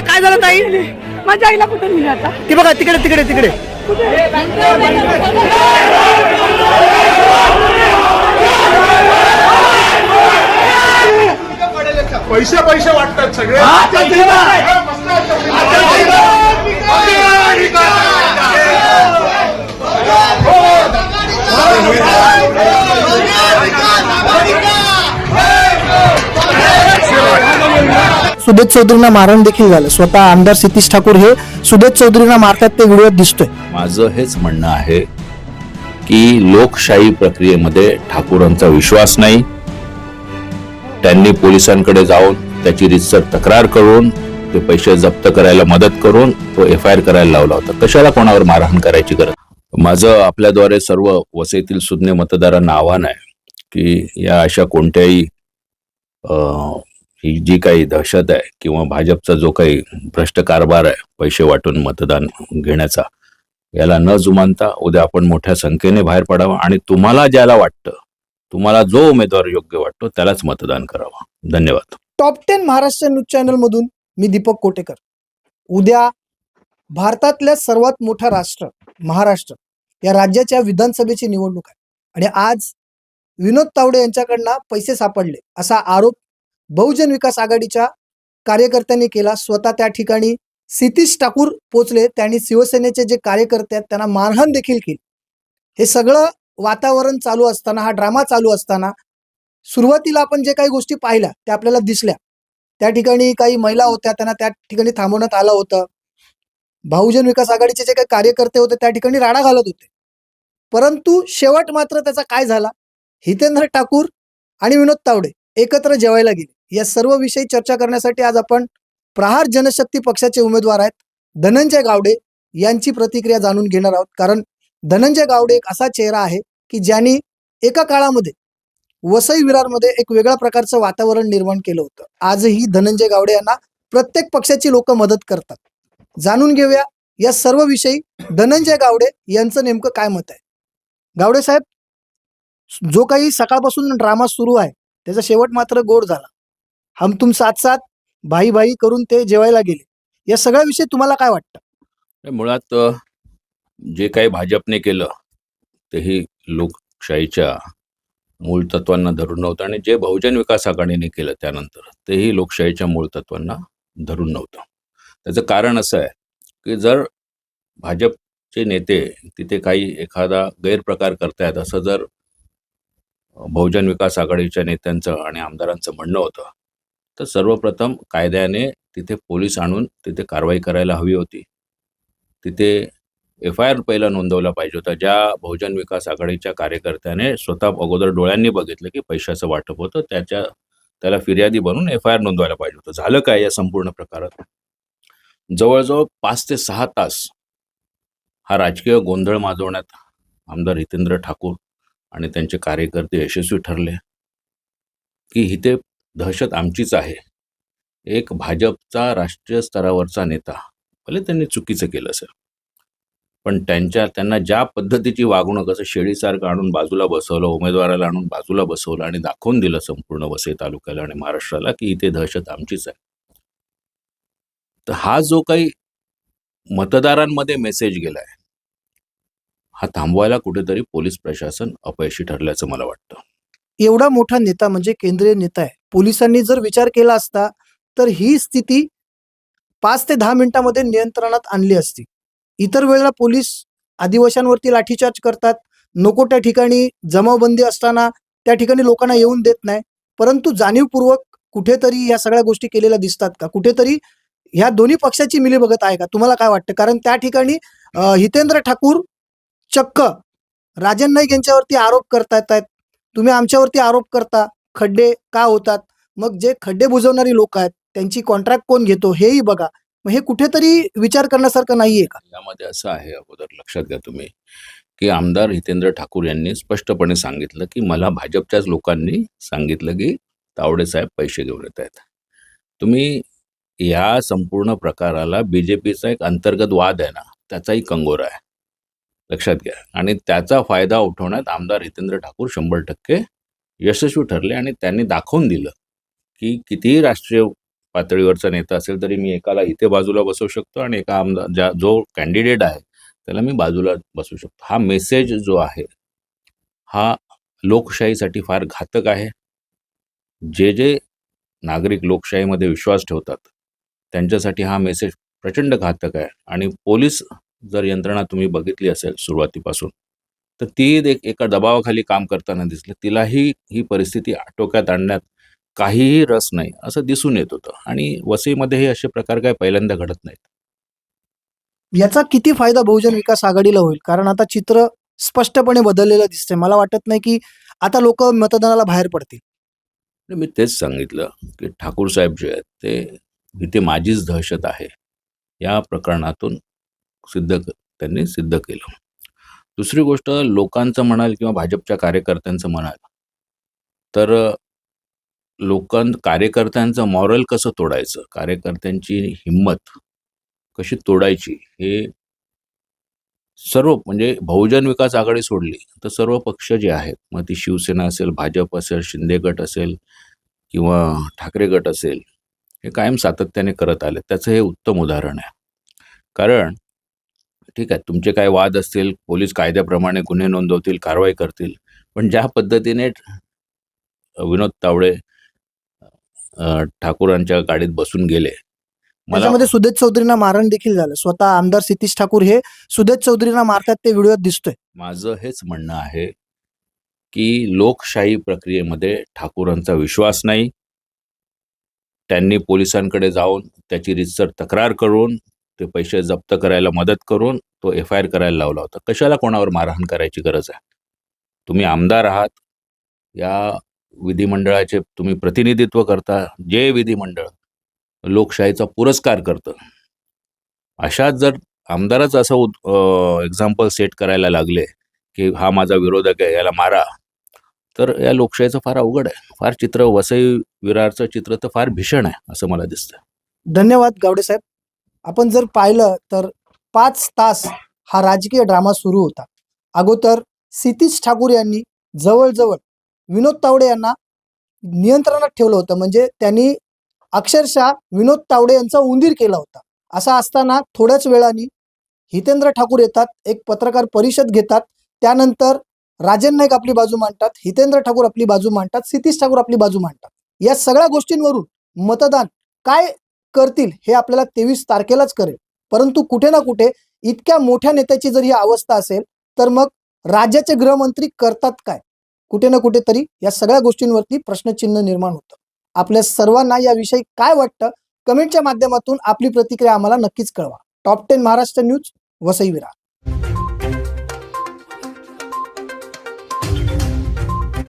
काय झालं ताई माझ्या आईला कुठे नेलं आता ती बघा तिकडे तिकडे तिकडे पैसे पैसे वाटतात सगळे सुदेश चौधरींना मारण देखील झालं. स्वतः आमदार सतीश ठाकूर हे सुदेश चौधरींना मारतात ते व्हिडिओ दिसतोय. माझं हेच म्हणणं आहे की लोकशाही प्रक्रियेमध्ये ठाकूरांचा विश्वास नाही. त्यांनी पोलिसांकडे जाऊन त्याची रितसर तक्रार करून ते पैसे जप्त करायला मदत करून तो एफ आय आर करायला लावला होता. कशाला कोणावर मारहाण करायची गरज? माझं आपल्याद्वारे सर्व वसईतील सुज्ञ मतदारांना आव्हान आहे की या अशा कोणत्याही अं, ही जी काही दहशत आहे किंवा भाजपचा जो काही भ्रष्ट कारभार आहे पैसे वाटून मतदान घेण्याचा याला न जुमानता उद्या आपण मोठ्या संख्येने बाहेर पडावं आणि तुम्हाला ज्याला वाटतं तुम्हाला जो उमेदवार योग्य वाटतो त्यालाच मतदान करावं. धन्यवाद. Top ten Maharashtra news channel मधून मी दीपक कोटेकर. उद्या भारतातल्या सर्वात मोठा राष्ट्र महाराष्ट्र या राज्याच्या विधानसभेची निवडणूक आहे. आणि आज विनोद तावडे यांच्याकडनं पैसे सापडले असा आरोप बहुजन विकास आघाडीच्या कार्यकर्त्यांनी केला. स्वतः त्या ठिकाणी सितीश ठाकूर पोचले त्यांनी शिवसेनेचे जे कार्यकर्ते आहेत त्यांना मारहाण देखील केली. हे सगळं वातावरण चालू असताना हा ड्रामा चालू असताना सुरुवातीला आपण जे काही गोष्टी पाहिल्या त्या आपल्याला दिसल्या. त्या ठिकाणी काही महिला होत्या त्यांना त्या ठिकाणी थांबवण्यात आलं होतं. बहुजन विकास आघाडीचे जे काही कार्यकर्ते होते त्या ठिकाणी राडा घालत होते. परंतु शेवट मात्र त्याचा काय झाला? हितेंद्र ठाकूर आणि विनोद तावडे एकत्र जेवायला गेले. या सर्व विषयी चर्चा करण्यासाठी आज आपण प्रहार जनशक्ती पक्षाचे उमेदवार आहेत धनंजय गावडे यांची प्रतिक्रिया जाणून घेणार आहोत. कारण धनंजय गावडे एक असा चेहरा आहे की ज्यांनी एका काळामध्ये वसई विरारमध्ये एक वेगळ्या प्रकारचं वातावरण निर्माण केलं होतं. आजही धनंजय गावडे यांना प्रत्येक पक्षाची लोक मदत करतात. जाणून घेऊया या सर्व विषयी धनंजय गावडे यांचं नेमकं काय मत आहे. गावडे साहेब जो काही सकाळपासून ड्रामा सुरू आहे त्याचा शेवट मात्र गोड झाला. हम तुम साथ साथ भाई भाई करून ते जेवायला गेले. या सगळ्या विषयी तुम्हाला काय वाटतं? मुळात जे काही भाजपने केलं तेही लोकशाहीच्या मूळ तत्वांना धरून नव्हतं आणि जे बहुजन विकास आघाडीने केलं त्यानंतर तेही लोकशाहीच्या मूळ तत्वांना धरून नव्हतं. त्याचं कारण असं आहे की जर भाजपचे नेते तिथे काही एखादा गैरप्रकार करतायत असं जर बहुजन विकास आघाडीच्या नेत्यांचं आणि आमदारांचं म्हणणं होतं तर सर्वप्रथम कायद्याने तिथे पोलीस आणून तिथे कारवाई करायला हवी होती. तिथे एफ आय आर पहिला नोंदवला पाहिजे होता ज्या बहुजन विकास आघाडीच्या कार्यकर्त्याने स्वतः अगोदर डोळ्यांनी बघितलं की पैशाचं वाटप होतं त्याच्या त्याला फिर्यादी बनून एफ आय आर नोंदवायला पाहिजे होतं. झालं काय या संपूर्ण प्रकारात? जवळजवळ पाच ते सहा तास हा राजकीय गोंधळ माजवण्यात आमदार हितेंद्र ठाकूर आणि त्यांचे कार्यकर्ते यशस्वी ठरले की इथे दहशत आमचीच आहे. एक भाजपचा राष्ट्रीय स्तरावरचा नेता. भले त्यांनी चुकीचं केलं असेल. पण त्यांच्या त्यांना ज्या पद्धतीची वागणूक असं शेळीसारखं आणून बाजूला बसवलं उमेदवाराला आणून बाजूला बसवलं आणि दाखवून दिलं संपूर्ण वसई तालुक्याला आणि महाराष्ट्राला की इथे दहशत आमचीच आहे. तर हा जो काही मतदारांमध्ये मेसेज गेलाय हा थांबवायला कुठेतरी पोलीस प्रशासन अपयशी ठरल्याचं मला वाटतं. एवढा मोठा नेता म्हणजे केंद्रीय नेता आहे. पोलिसांनी जर विचार केला असता तर ही स्थिती पाच ते दहा मिनिटांमध्ये नियंत्रणात आणली असती. इतर वेळेला पोलीस आदिवाशांवरती लाठीचार्ज करतात. नको त्या ठिकाणी जमावबंदी असताना त्या ठिकाणी लोकांना येऊन देत नाही. परंतु जाणीवपूर्वक कुठेतरी या सगळ्या गोष्टी केलेल्या दिसतात का? कुठेतरी ह्या दोन्ही पक्षाची मिलीभगत आहे का? तुम्हाला काय वाटतं? कारण त्या ठिकाणी हितेंद्र ठाकूर चक्क राजन नाईक यांच्यावरती आरोप करतायत आहेत तुम्ही आमच्यावरती आरोप करता खड्डे का होतात? मग जे खड्डे बुजवणारी लोक आहेत त्यांची कॉन्ट्रॅक्ट कोण घेतो हेही बघा. मग हे कुठेतरी विचार करण्यासारखं नाहीये का? यामध्ये असं आहे अगोदर लक्षात घ्या तुम्ही की आमदार हितेंद्र ठाकूर यांनी स्पष्टपणे सांगितलं की मला भाजपच्याच लोकांनी सांगितलं की तावडे साहेब पैसे घेऊन येत आहेत. तुम्ही या संपूर्ण प्रकाराला बीजेपीचा एक अंतर्गत वाद आहे ना त्याचाही कंगोरा आहे. लक्षात घ्या. आणि त्याचा फायदा उठवण्यात आमदार हितेंद्र ठाकूर शंभर टक्के यशस्वी ठरले आणि त्यांनी दाखवून दिलं की कितीही राष्ट्रीय पातळीवरचा नेता असेल तरी मी एकाला इथे बाजूला बसवू शकतो आणि एका आमदार ज्या जो कॅन्डिडेट आहे त्याला मी बाजूला बसवू शकतो. हा मेसेज जो आहे हा लोकशाहीसाठी फार घातक आहे. जे जे नागरिक लोकशाहीमध्ये विश्वास ठेवतात त्यांच्यासाठी हा मेसेज प्रचंड घातक आहे. आणि पोलीस जर यंत्रणा तुम्ही बघितली असेल सुरुवातीपासून तर ती एक एका दबावाखाली काम करताना दिसलं. तिलाही ही परिस्थिती आटोक्यात आणण्यात काहीही रस नाही असं दिसून येत होतं. आणि वसईमध्ये हे असे प्रकार काय पहिल्यांदा घडत नाहीत. याचा किती फायदा बहुजन विकास आघाडीला होईल? कारण आता चित्र स्पष्टपणे बदललेलं दिसतंय. मला वाटत नाही की आता लोक मतदानाला बाहेर पडतील. मी तेच सांगितलं की ठाकूर साहेब जे आहेत ते इथे माझीच दहशत आहे. या प्रकरणातून सिद्ध त्यांनी सिद्ध केलं. दुसरी गोष्ट लोकांचं म्हणाल किंवा भाजपच्या कार्यकर्त्यांचं म्हणाल तर लोकां कार्यकर्त्यांचं मॉरल कसं तोडायचं? कार्यकर्त्यांची हिंमत कशी तोडायची? हे सर्व म्हणजे बहुजन विकास आघाडी सोडली तर सर्व पक्ष जे आहेत मग ती शिवसेना असेल भाजप असेल शिंदे गट असेल किंवा ठाकरे गट असेल हे कायम सातत्याने करत आले त्याचं हे उत्तम उदाहरण आहे. कारण ठीक आहे तुमचे काय वाद असतील पोलीस कायद्याप्रमाणे गुन्हे नोंदवतील कारवाई करतील पण ज्या पद्धतीने विनोद तावडे ठाकूरांच्या गाडीत बसून गेले त्याच्यामध्ये सुदेश चौधरींना मारण देखील झालं. स्वतः आमदार सितीश ठाकूर हे सुदेश चौधरींना मारतात ते व्हिडिओत दिसतोय. माझं हेच म्हणणं आहे की लोकशाही प्रक्रियेमध्ये ठाकूरांचा विश्वास नाही. त्यांनी पोलिसांकडे जाऊन त्याची रितसर तक्रार करून ते पैसे जप्त करायला मदत करून तो एफ आय आर करायला लावला होता. कशाला कोणावर मारहाण करायची गरज आहे? तुम्ही आमदार आहात. या विधिमंडळाचे तुम्ही प्रतिनिधित्व करता. जे विधिमंडळ लोकशाहीचा पुरस्कार करतं. अशात जर आमदारच असं एक्झाम्पल सेट करायला लागले की हा माझा विरोधक आहे याला मारा तर या लोकशाहीचं फार अवघड आहे. फार चित्र वसई विरारचं चित्र तर फार भीषण आहे असं मला दिसतं धन्यवाद गावडे साहेब. आपण जर पाहिलं तर पाच तास हा राजकीय ड्रामा सुरू होता. अगोदर सितीश ठाकूर यांनी जवळजवळ विनोद तावडे यांना नियंत्रणात ठेवलं होतं. म्हणजे त्यांनी अक्षरशः विनोद तावडे यांचा उंदीर केला होता. असा असताना थोड्याच वेळाने हितेंद्र ठाकूर येतात एक पत्रकार परिषद घेतात. त्यानंतर राजन नाईक आपली बाजू मांडतात हितेंद्र ठाकूर आपली बाजू मांडतात सितीश ठाकूर आपली बाजू मांडतात. या सगळ्या गोष्टींवरून मतदान काय करतील हे आपल्याला तेवीस तारखेलाच करेल परंतु कुठे ना कुठे इतक्या मोठ्या नेत्याची जर ही अवस्था असेल तर मग राज्याचे गृहमंत्री करतात काय? कुठे ना कुठेतरी या सगळ्या गोष्टींवरती प्रश्नचिन्ह निर्माण होतं. आपल्या सर्वांना याविषयी काय वाटतं? कमेंटच्या माध्यमातून आपली प्रतिक्रिया आम्हाला नक्कीच कळवा. Top ten Maharashtra news Vasai Virar